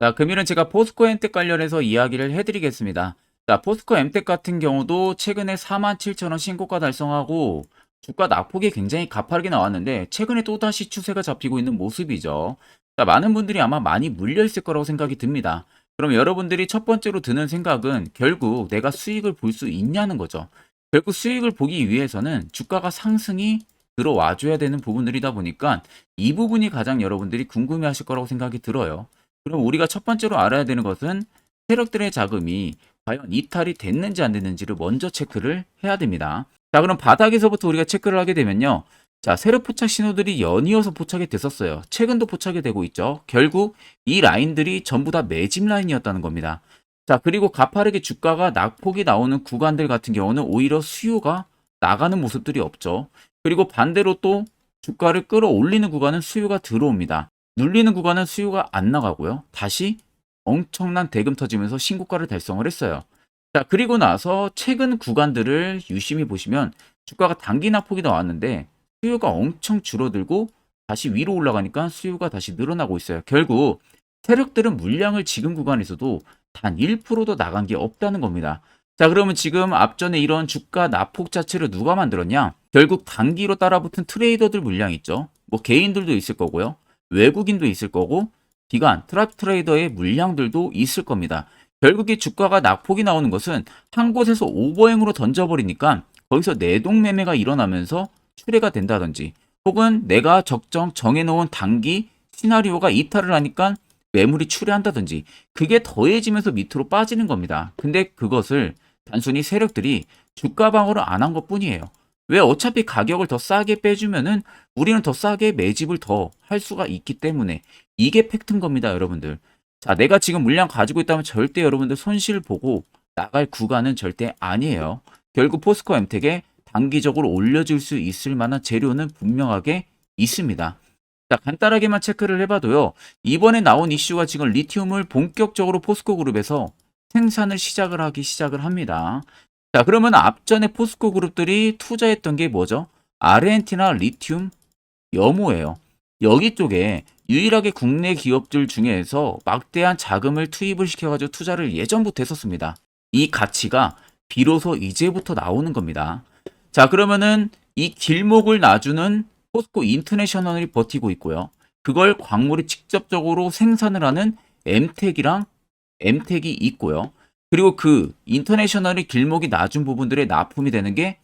자, 금일은 제가 포스코 엠텍 관련해서 이야기를 해드리겠습니다. 자, 포스코 엠텍 같은 경우도 최근에 47,000원 신고가 달성하고 주가 낙폭이 굉장히 가파르게 나왔는데 최근에 또다시 추세가 잡히고 있는 모습이죠. 자, 많은 분들이 아마 많이 물려 있을 거라고 생각이 듭니다. 그럼 여러분들이 첫 번째로 드는 생각은 결국 내가 수익을 볼 수 있냐는 거죠. 결국 수익을 보기 위해서는 주가가 상승이 들어와 줘야 되는 부분들이다 보니까 이 부분이 가장 여러분들이 궁금해 하실 거라고 생각이 들어요. 그럼 우리가 첫 번째로 알아야 되는 것은 세력들의 자금이 과연 이탈이 됐는지 안 됐는지를 먼저 체크를 해야 됩니다. 자, 그럼 바닥에서부터 우리가 체크를 하게 되면요. 자, 세력 포착 신호들이 연이어서 포착이 됐었어요. 최근도 포착이 되고 있죠. 결국 이 라인들이 전부 다 매집 라인이었다는 겁니다. 자, 그리고 가파르게 주가가 낙폭이 나오는 구간들 같은 경우는 오히려 수요가 나가는 모습들이 없죠. 그리고 반대로 또 주가를 끌어올리는 구간은 수요가 들어옵니다. 눌리는 구간은 수요가 안 나가고요. 다시 엄청난 대금 터지면서 신고가를 달성을 했어요. 자, 그리고 나서 최근 구간들을 유심히 보시면 주가가 단기 낙폭이 나왔는데 수요가 엄청 줄어들고 다시 위로 올라가니까 수요가 다시 늘어나고 있어요. 결국 세력들은 물량을 지금 구간에서도 단 1%도 나간 게 없다는 겁니다. 자, 그러면 지금 앞전에 이런 주가 낙폭 자체를 누가 만들었냐? 결국 단기로 따라붙은 트레이더들 물량 있죠. 뭐 개인들도 있을 거고요. 외국인도 있을 거고 기관, 트랍 트레이더의 물량들도 있을 겁니다. 결국에 주가가 낙폭이 나오는 것은 한 곳에서 오버행으로 던져버리니까 거기서 내동 매매가 일어나면서 출회가 된다든지 혹은 내가 적정 정해놓은 단기 시나리오가 이탈을 하니까 매물이 출회한다든지 그게 더해지면서 밑으로 빠지는 겁니다. 근데 그것을 단순히 세력들이 주가 방어를 안 한 것 뿐이에요. 왜 어차피 가격을 더 싸게 빼주면은 우리는 더 싸게 매집을 더 할 수가 있기 때문에 이게 팩트인 겁니다, 여러분들. 자, 내가 지금 물량 가지고 있다면 절대 여러분들 손실 보고 나갈 구간은 절대 아니에요. 결국 포스코 엠텍에 단기적으로 올려줄 수 있을 만한 재료는 분명하게 있습니다. 자, 간단하게만 체크를 해봐도요. 이번에 나온 이슈가 지금 리튬을 본격적으로 포스코 그룹에서 생산을 시작을 하기 시작을 합니다. 자, 그러면 앞전에 포스코 그룹들이 투자했던 게 뭐죠? 아르헨티나 리튬 염호예요. 여기 쪽에 유일하게 국내 기업들 중에서 막대한 자금을 투입을 시켜가지고 투자를 예전부터 했었습니다. 이 가치가 비로소 이제부터 나오는 겁니다. 자, 그러면은 이 길목을 놔주는 포스코 인터내셔널이 버티고 있고요. 그걸 광물이 직접적으로 생산을 하는 엠텍이랑 엠텍이 있고요. 그리고 그 인터내셔널이 길목이 낮은 부분들에 납품이 되는 게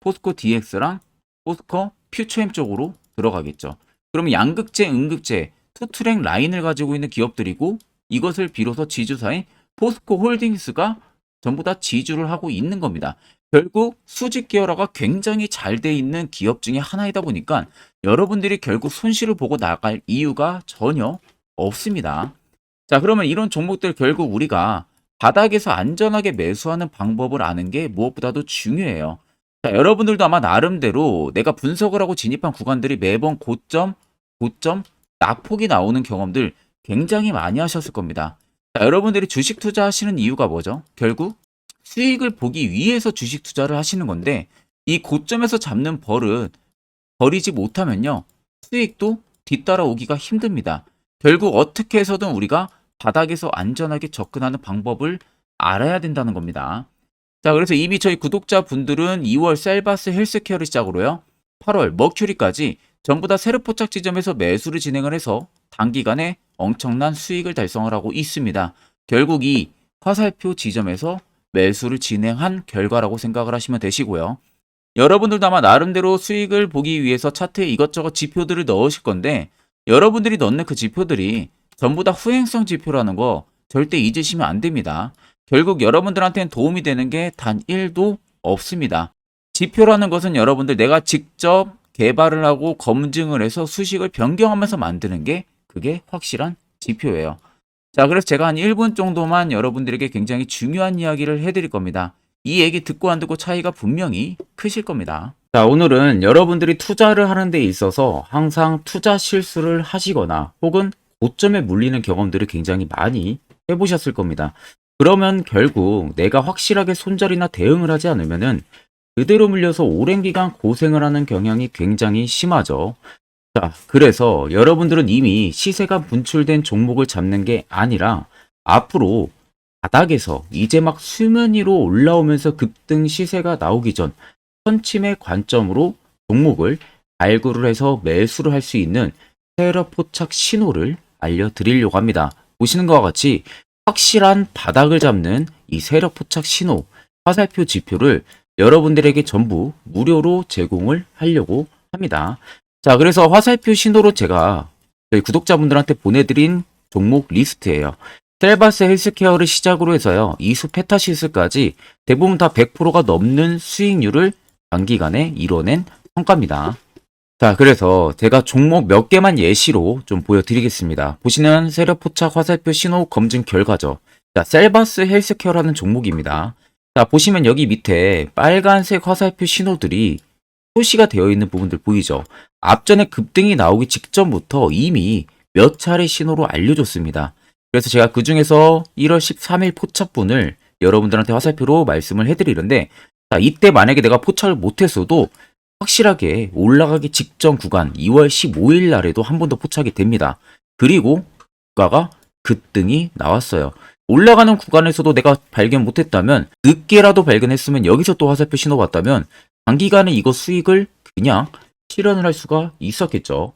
포스코 DX랑 포스코 퓨처엠 쪽으로 들어가겠죠. 그러면 양극재, 음극재, 투 트랙 라인을 가지고 있는 기업들이고 이것을 비로소 지주사인 포스코 홀딩스가 전부 다 지주를 하고 있는 겁니다. 결국 수직 계열화가 굉장히 잘 돼 있는 기업 중에 하나이다 보니까 여러분들이 결국 손실을 보고 나갈 이유가 전혀 없습니다. 자, 그러면 이런 종목들 결국 우리가 바닥에서 안전하게 매수하는 방법을 아는 게 무엇보다도 중요해요. 자, 여러분들도 아마 나름대로 내가 분석을 하고 진입한 구간들이 매번 고점, 고점, 낙폭이 나오는 경험들 굉장히 많이 하셨을 겁니다. 자, 여러분들이 주식 투자하시는 이유가 뭐죠? 결국 수익을 보기 위해서 주식 투자를 하시는 건데 이 고점에서 잡는 벌은 버리지 못하면요. 수익도 뒤따라오기가 힘듭니다. 결국 어떻게 해서든 우리가 바닥에서 안전하게 접근하는 방법을 알아야 된다는 겁니다. 자, 그래서 이미 저희 구독자분들은 2월 셀바스 헬스케어를 시작으로요. 8월 머큐리까지 전부 다 세력 포착 지점에서 매수를 진행을 해서 단기간에 엄청난 수익을 달성을 하고 있습니다. 결국 이 화살표 지점에서 매수를 진행한 결과라고 생각을 하시면 되시고요. 여러분들도 아마 나름대로 수익을 보기 위해서 차트에 이것저것 지표들을 넣으실 건데 여러분들이 넣는 그 지표들이 전부 다 후행성 지표라는 거 절대 잊으시면 안 됩니다. 결국 여러분들한테는 도움이 되는 게 단 1도 없습니다. 지표라는 것은 여러분들 내가 직접 개발을 하고 검증을 해서 수식을 변경하면서 만드는 게 그게 확실한 지표예요. 자, 그래서 제가 한 1분 정도만 여러분들에게 굉장히 중요한 이야기를 해드릴 겁니다. 이 얘기 듣고 안 듣고 차이가 분명히 크실 겁니다. 자, 오늘은 여러분들이 투자를 하는 데 있어서 항상 투자 실수를 하시거나 혹은 고점에 물리는 경험들을 굉장히 많이 해보셨을 겁니다. 그러면 결국 내가 확실하게 손절이나 대응을 하지 않으면은 그대로 물려서 오랜 기간 고생을 하는 경향이 굉장히 심하죠. 자, 그래서 여러분들은 이미 시세가 분출된 종목을 잡는 게 아니라 앞으로 바닥에서 이제 막 수면 위로 올라오면서 급등 시세가 나오기 전 선침의 관점으로 종목을 발굴을 해서 매수를 할 수 있는 세력 포착 신호를 알려드리려고 합니다. 보시는 것과 같이 확실한 바닥을 잡는 이 세력 포착 신호, 화살표 지표를 여러분들에게 전부 무료로 제공을 하려고 합니다. 자, 그래서 화살표 신호로 제가 저희 구독자분들한테 보내드린 종목 리스트예요. 셀바스 헬스케어를 시작으로 해서요. 이수 페타시스까지 대부분 다 100%가 넘는 수익률을 단기간에 이뤄낸 성과입니다. 자, 그래서 제가 종목 몇 개만 예시로 좀 보여드리겠습니다. 보시는 세력 포착 화살표 신호 검증 결과죠. 자, 셀바스 헬스케어라는 종목입니다. 자, 보시면 여기 밑에 빨간색 화살표 신호들이 표시가 되어 있는 부분들 보이죠? 앞전에 급등이 나오기 직전부터 이미 몇 차례 신호로 알려줬습니다. 그래서 제가 그 중에서 1월 13일 포착분을 여러분들한테 화살표로 말씀을 해드리는데, 자, 이때 만약에 내가 포착을 못했어도 확실하게 올라가기 직전 구간 2월 15일 날에도 한 번 더 포착이 됩니다. 그리고 주가가 급등이 나왔어요. 올라가는 구간에서도 내가 발견 못했다면 늦게라도 발견했으면 여기서 또 화살표 신호 봤다면 단기간에 이거 수익을 그냥 실현을 할 수가 있었겠죠.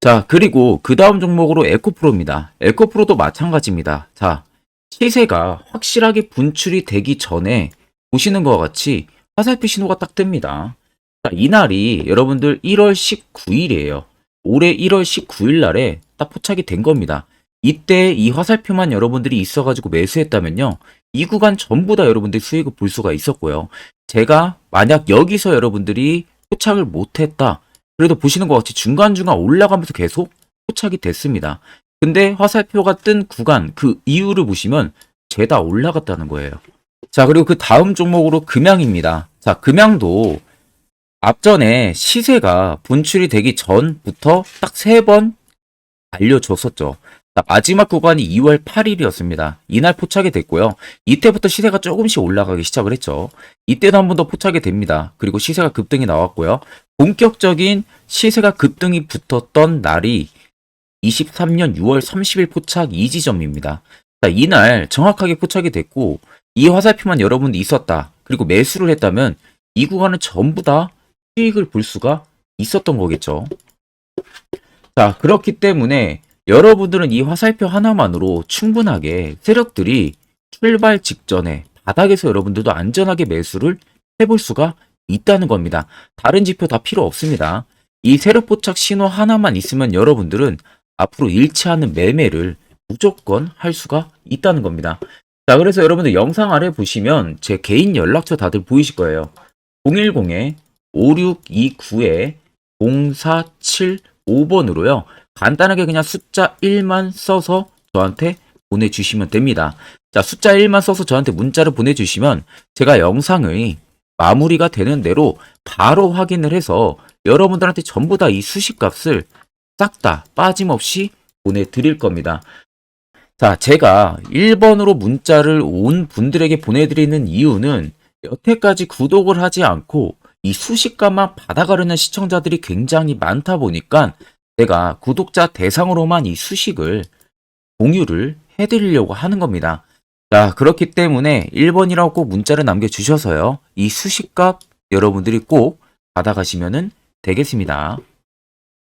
자, 그리고 그 다음 종목으로 에코프로입니다. 에코프로도 마찬가지입니다. 자, 시세가 확실하게 분출이 되기 전에 보시는 것과 같이 화살표 신호가 딱 뜹니다. 자, 이날이 여러분들 1월 19일이에요. 올해 1월 19일 날에 딱 포착이 된 겁니다. 이때 이 화살표만 여러분들이 있어가지고 매수했다면요. 이 구간 전부 다 여러분들이 수익을 볼 수가 있었고요. 제가 만약 여기서 여러분들이 포착을 못했다. 그래도 보시는 것 같이 중간중간 올라가면서 계속 포착이 됐습니다. 근데 화살표가 뜬 구간 그 이유를 보시면 죄다 올라갔다는 거예요. 자, 그리고 그 다음 종목으로 금양입니다. 자, 금양도 앞전에 시세가 분출이 되기 전부터 딱 세 번 알려줬었죠. 자, 마지막 구간이 2월 8일이었습니다. 이날 포착이 됐고요. 이때부터 시세가 조금씩 올라가기 시작을 했죠. 이때도 한 번 더 포착이 됩니다. 그리고 시세가 급등이 나왔고요. 본격적인 시세가 급등이 붙었던 날이 23년 6월 30일 포착 이 지점입니다. 자, 이날 정확하게 포착이 됐고 이 화살표만 여러분이 있었다. 그리고 매수를 했다면 이 구간은 전부 다 수익을 볼 수가 있었던 거겠죠. 자, 그렇기 때문에 여러분들은 이 화살표 하나만으로 충분하게 세력들이 출발 직전에 바닥에서 여러분들도 안전하게 매수를 해볼 수가 있다는 겁니다. 다른 지표 다 필요 없습니다. 이 세력 포착 신호 하나만 있으면 여러분들은 앞으로 않는 매매를 무조건 할 수가 있다는 겁니다. 자, 그래서 여러분들 영상 아래 보시면 제 개인 연락처 다들 보이실 거예요. 010에 5629에 0475번으로요. 간단하게 그냥 숫자 1만 써서 저한테 보내주시면 됩니다. 자, 숫자 1만 써서 저한테 문자를 보내주시면 제가 영상의 마무리가 되는 대로 바로 확인을 해서 여러분들한테 전부 다 이 수식 값을 싹 다 빠짐없이 보내드릴 겁니다. 자, 제가 1번으로 문자를 온 분들에게 보내드리는 이유는 여태까지 구독을 하지 않고 이 수식값만 받아가려는 시청자들이 굉장히 많다 보니까 제가 구독자 대상으로만 이 수식을 공유를 해드리려고 하는 겁니다. 자, 그렇기 때문에 1번이라고 꼭 문자를 남겨주셔서요. 이 수식값 여러분들이 꼭 받아가시면 되겠습니다.